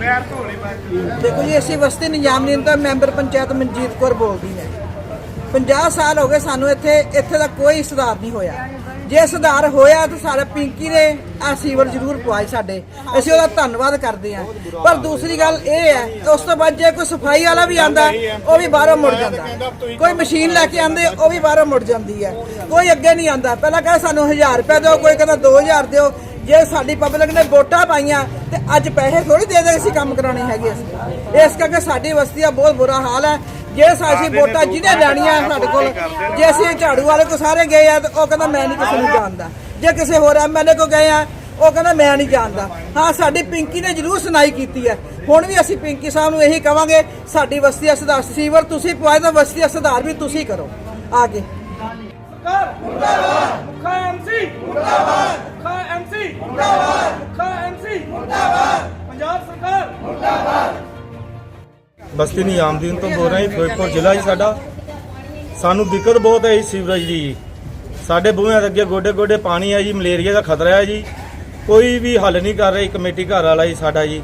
ਪੈਰ ਧੋਲੇ ਬਾਕੀ ਦੇਖੋ ਜੀ ਅਸੀਂ ਵਸਤੀ ਨਿਜ਼ਾਮਦੀਨ ਤੋਂ ਮੈਂਬਰ ਪੰਚਾਇਤ ਮਨਜੀਤ ਕੌਰ ਬੋਲਦੀ ਹਾਂ। 50 ਸਾਲ ਹੋ ਗਏ ਸਾਨੂੰ ਇੱਥੇ ਇੱਥੇ ਦਾ ਕੋਈ ਸੁਧਾਰ ਨਹੀਂ ਹੋਇਆ। ਜੇ ਸੁਧਾਰ ਹੋਇਆ ਤਾਂ ਸਾਡੇ ਪਿੰਕੀ ਨੇ ਆ ਸੀਵਰ ਜ਼ਰੂਰ ਪਵਾਏ ਸਾਡੇ। ਅਸੀਂ ਉਹਦਾ ਧੰਨਵਾਦ ਕਰਦੇ ਹਾਂ। ਪਰ ਦੂਸਰੀ ਗੱਲ ਇਹ ਹੈ ਉਸ ਤੋਂ ਬਾਅਦ ਜੇ ਕੋਈ ਸਫ਼ਾਈ ਵਾਲਾ ਵੀ ਆਂਦਾ ਉਹ ਵੀ ਬਾਹਰੋਂ ਮੁੜ ਜਾਂਦਾ। ਕੋਈ ਮਸ਼ੀਨ ਲੈ ਕੇ ਆਂਦੇ ਉਹ ਵੀ ਬਾਹਰੋਂ ਮੁੜ ਜਾਂਦੀ ਹੈ। ਕੋਈ ਅੱਗੇ ਨਹੀਂ ਆਂਦਾ। ਪਹਿਲਾਂ ਕਹਿੰਦਾ ਸਾਨੂੰ 1000 ਰੁਪਏ ਦਿਓ ਕੋਈ ਕਹਿੰਦਾ 2000 ਦਿਓ। ਜੇ ਸਾਡੀ ਪਬਲਿਕ ਨੇ ਵੋਟਾਂ ਪਾਈਆਂ ਤੇ ਅੱਜ ਪੈਸੇ ਥੋੜੀ ਦੇ ਦੇ ਅਸੀਂ ਕੰਮ ਕਰਾਉਣੇ ਹੈਗੇ ਅਸੀਂ ਇਸ ਕਰਕੇ ਸਾਡੀ ਬਸਤੀ ਦਾ ਬਹੁਤ ਬੁਰਾ ਹਾਲ ਹੈ। ਜੇ ਅਸੀਂ ਵੋਟਾਂ ਜਿਹਨੇ ਲੈਣੀਆਂ ਸਾਡੇ ਕੋਲ ਜੇ ਅਸੀਂ ਝਾੜੂ ਵਾਲੇ ਕੋ ਸਾਰੇ ਗਏ ਆ ਤੇ ਉਹ ਕਹਿੰਦਾ ਮੈਂ ਨਹੀਂ ਕਿਸੇ ਨੂੰ ਜਾਣਦਾ। ਜੇ ਕਿਸੇ ਹੋਰ ਐਮਐਲਏ ਕੋ ਗਏ ਆ ਉਹ ਕਹਿੰਦਾ ਮੈਂ ਨਹੀਂ ਜਾਣਦਾ। ਹਾਂ ਸਾਡੀ ਪਿੰਕੀ ਨੇ ਜ਼ਰੂਰ ਸੁਣਾਈ ਕੀਤੀ ਹੈ। ਹੁਣ ਵੀ ਅਸੀਂ ਪਿੰਕੀ ਸਾਹਿਬ ਨੂੰ ਇਹੀ ਕਵਾਂਗੇ ਸਾਡੀ ਬਸਤੀ ਦਾ ਸੁਧਾਰ ਸੀਵਰ ਤੁਸੀਂ ਪਵਾਏ ਤਾਂ ਬਸਤੀ ਦਾ ਸੁਧਾਰ ਵੀ ਤੁਸੀਂ ਕਰੋ। ਆਗੇ ਸਰਕਾਰ ਮੁਰਦਾਬਾਦ! ਮੁੱਖਾ ਐਮਸੀ ਮੁਰਦਾਬਾਦ! ਮੁੱਖਾ ਐਮਸੀ ਮੁਰਦਾਬਾਦ। ਮੁੱਖਾ ਐਮਸੀ ਮੁਰਦਾਬਾਦ। ਪੰਜਾਬ ਸਰਕਾਰ। ਬਸਤੀ ਨਿਜ਼ਾਮਦੀਨ ਤੋਂ ਬੋਲ ਰਹੇ ਹਾਂ ਜੀ, ਫਿਰੋਜ਼ਪੁਰ ਜ਼ਿਲ੍ਹਾ ਜੀ ਸਾਡਾ। ਸਾਨੂੰ ਦਿੱਕਤ ਬਹੁਤ ਹੈ ਜੀ ਸੀਵਰੇਜ ਦੀ। ਜੀ। ਸਾਡੇ ਬੂਹਿਆਂ ਦੇ ਅੱਗੇ ਗੋਡੇ ਗੋਡੇ ਪਾਣੀ ਹੈ ਜੀ ਮਲੇਰੀਆ ਦਾ ਖਤਰਾ ਹੈ ਜੀ। ਕੋਈ ਵੀ ਹੱਲ ਨਹੀਂ ਕਰ ਰਹੀ ਕਮੇਟੀ ਘਰ ਵਾਲਾ ਜੀ ਸਾਡਾ ਜੀ।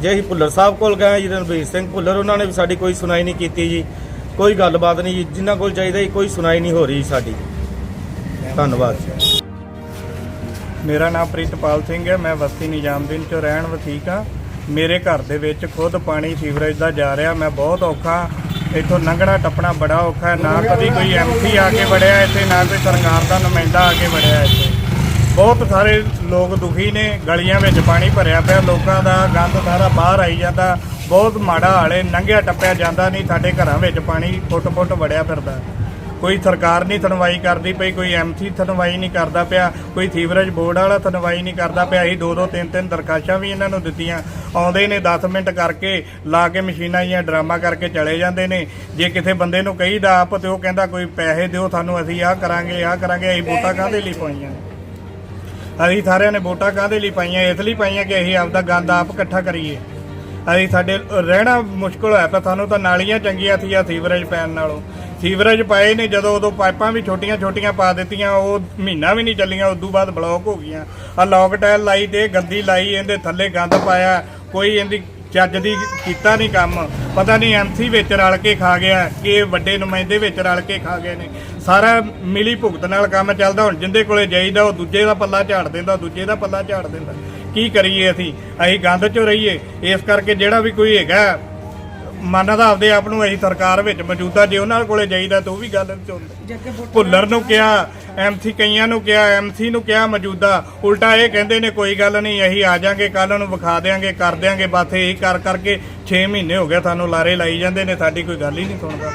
ਜੇ ਅਸੀਂ ਭੁੱਲਰ ਸਾਹਿਬ ਕੋਲ ਗਏ ਜੀ ਰਣਬੀਰ ਸਿੰਘ ਭੁੱਲਰ ਉਹਨਾਂ ਨੇ ਵੀ ਸਾਡੀ ਕੋਈ ਸੁਣਾਈ ਨਹੀਂ ਕੀਤੀ ਜੀ। ਕੋਈ ਗੱਲਬਾਤ ਨਹੀਂ ਜੀ ਜਿੰਨਾ ਕੋਲ ਚਾਹੀਦਾ ਜੀ ਕੋਈ ਸੁਣਾਈ ਨਹੀਂ ਹੋ ਰਹੀ ਸਾਡੀ। ਧੰਨਵਾਦ। ਜੀ ਮੇਰਾ ਨਾਮ ਪ੍ਰੀਤਪਾਲ ਸਿੰਘ ਹੈ, ਮੈਂ ਬਸਤੀ ਨਿਜ਼ਾਮਦੀਨ 'ਚੋਂ ਰਹਿਣ ਵਸੀਕ ਹਾਂ। ਮੇਰੇ ਘਰ ਦੇ ਵਿੱਚ ਖੁਦ ਪਾਣੀ ਸੀਵਰੇਜ ਦਾ ਜਾ ਰਿਹਾ, ਮੈਂ ਬਹੁਤ ਔਖਾ। ਇੱਥੋਂ ਲੰਘਣਾ ਟੱਪਣਾ ਬੜਾ ਔਖਾ ਹੈ, ਨਾ ਕਦੀ ਕੋਈ ਐਮਪੀ ਆ ਕੇ ਵੜਿਆ ਇੱਥੇ, ਨਾ ਕੋਈ ਸਰਕਾਰ ਦਾ ਨੁਮਾਇੰਦਾ ਆ ਕੇ ਵੜਿਆ ਇੱਥੇ। ਬਹੁਤ ਸਾਰੇ ਲੋਕ ਦੁਖੀ ਨੇ, ਗਲੀਆਂ ਵਿੱਚ ਪਾਣੀ ਭਰਿਆ ਪਿਆ, ਲੋਕਾਂ ਦਾ ਗੰਦ ਸਾਰਾ ਬਾਹਰ ਆਈ ਜਾਂਦਾ। ਬਹੁਤ ਮਾੜਾ ਹਾਲੇ ਲੰਘਿਆ ਟੱਪਿਆ ਜਾਂਦਾ ਨਹੀਂ, ਸਾਡੇ ਘਰਾਂ ਵਿੱਚ ਪਾਣੀ ਫੁੱਟ-ਫੁੱਟ ਵੜਿਆ ਫਿਰਦਾ। ਕੋਈ ਸਰਕਾਰ ਨਹੀਂ ਸੁਣਵਾਈ ਕਰਦੀ ਪਈ, ਕੋਈ ਐਮਸੀ ਸੁਣਵਾਈ ਨਹੀਂ ਕਰਦਾ ਪਿਆ, ਕੋਈ ਸੀਵਰੇਜ ਬੋਰਡ ਵਾਲਾ ਸੁਣਵਾਈ ਨਹੀਂ ਕਰਦਾ ਪਿਆ। ਅਸੀਂ ਦੋ ਦੋ ਤਿੰਨ ਤਿੰਨ ਦਰਖਾਸ਼ਾਂ ਵੀ ਇਹਨਾਂ ਨੂੰ ਦਿੱਤੀਆਂ। ਆਉਂਦੇ ਨੇ 10 ਮਿੰਟ ਕਰਕੇ ਲਾ ਕੇ ਮਸ਼ੀਨਾਂ ਜੀਆਂ ਡਰਾਮਾ ਕਰਕੇ ਚਲੇ ਜਾਂਦੇ ਨੇ। ਜੇ ਕਿਸੇ ਬੰਦੇ ਨੂੰ ਕਹੀਦਾ ਆਪ ਤੇ ਉਹ ਕਹਿੰਦਾ ਕੋਈ ਪੈਸੇ ਦਿਓ, ਸਾਨੂੰ ਅਸੀਂ ਆਹ ਕਰਾਂਗੇ ਆਹ ਕਰਾਂਗੇ, ਅਸੀਂ ਵੋਟਾਂ ਕਾਹਦੇ ਲਈ ਪਾਈਆਂ? ਅਸੀਂ ਸਾਰਿਆਂ ਨੇ ਵੋਟਾਂ ਕਾਹਦੇ ਲਈ ਪਾਈਆਂ? ਇਸ ਲਈ ਪਾਈਆਂ ਕਿ ਅਸੀਂ ਆਪਦਾ ਗੰਦ ਆਪ ਇਕੱਠਾ ਕਰੀਏ। ਅਸੀਂ ਸਾਡੇ, ਰਹਿਣਾ ਮੁਸ਼ਕਲ ਹੋਇਆ ਪਿਆ, ਸਾਨੂੰ ਤਾਂ ਨਾਲੀਆਂ ਚੰਗੀਆਂ ਸੀ ਆ ਸੀਵਰੇਜ ਪੈਣ ਨਾਲੋਂ। ਸੀਵਰੇਜ ਪਾਏ ਨੇ, ਜਦੋਂ ਉਦੋਂ ਪਾਈਪਾਂ ਵੀ ਛੋਟੀਆਂ ਛੋਟੀਆਂ ਪਾ ਦਿੱਤੀਆਂ, ਉਹ ਮਹੀਨਾ ਵੀ ਨਹੀਂ ਚੱਲੀਆਂ, ਉਦੋਂ ਬਾਅਦ ਬਲੌਕ ਹੋ ਗਈਆਂ। ਆ ਲੌਕ ਟਾਇਲ ਲਾਈ ਤੇ ਗੰਦੀ ਲਾਈ, ਇਹਦੇ ਥੱਲੇ ਗੰਦ ਪਾਇਆ। ਕੋਈ ਇਹਦੀ ਚੱਜ ਦੀ ਕੀਤਾ ਨਹੀਂ ਕੰਮ। ਪਤਾ ਨਹੀਂ ਐਮਸੀ ਵਿੱਚ ਰਲ ਕੇ ਖਾ ਗਿਆ ਕਿ ਵੱਡੇ ਨੁਮਾਇੰਦੇ ਵਿੱਚ ਰਲ ਕੇ ਖਾ ਗਏ ਨੇ। ਸਾਰਾ ਮਿਲੀ ਭੁਗਤ ਨਾਲ ਕੰਮ ਚੱਲਦਾ, ਹੁਣ ਜਿੰਦੇ ਕੋਲੇ ਜਾਈਦਾ, ਉਹ ਦੂਜੇ ਦਾ ਪੱਲਾ ਝਾੜ ਦਿੰਦਾ, ਦੂਜੇ ਦਾ ਪੱਲਾ ਝਾੜ ਦਿੰਦਾ। ਕੀ ਕਰੀਏ ਅਸੀਂ? ਅਸੀਂ ਗੰਦ ਚੋਂ ਰਹੀਏ। ਇਸ ਕਰਕੇ ਜਿਹੜਾ ਵੀ ਕੋਈ ਹੈਗਾ ਮੰਨਦਾ ਆਪਦੇ ਆਪ ਨੂੰ ਅਸੀਂ ਸਰਕਾਰ ਵਿੱਚ ਮੌਜੂਦਾ ਜੇ ਉਹਨਾਂ ਕੋਲੇ ਜਾਈਦਾ ਤਾਂ ਉਹ ਵੀ ਗੱਲ ਚੁੰਦੇ ਭੁੱਲਰ ਨੂੰ ਕਿਹਾ ਐਮਸੀ ਕਈਆਂ ਨੂੰ ਕਿਹਾ ਐਮਸੀ ਨੂੰ ਕਿਹਾ ਮੌਜੂਦਾ। ਉਲਟਾ ਇਹ ਕਹਿੰਦੇ ਨੇ, ਕੋਈ ਗੱਲ ਨਹੀਂ, ਅਸੀਂ ਆ ਜਾਾਂਗੇ ਕੱਲ ਨੂੰ ਵਿਖਾ ਦੇਾਂਗੇ ਕਰ ਦੇਾਂਗੇ ਬਸ ਇਹੀ ਕਰ ਕਰਕੇ 6 ਮਹੀਨੇ ਹੋ ਗਏ ਸਾਨੂੰ ਲਾਰੇ ਲਾਈ ਜਾਂਦੇ ਨੇ, ਸਾਡੀ ਕੋਈ ਗੱਲ ਹੀ ਨਹੀਂ ਸੁਣਦਾ।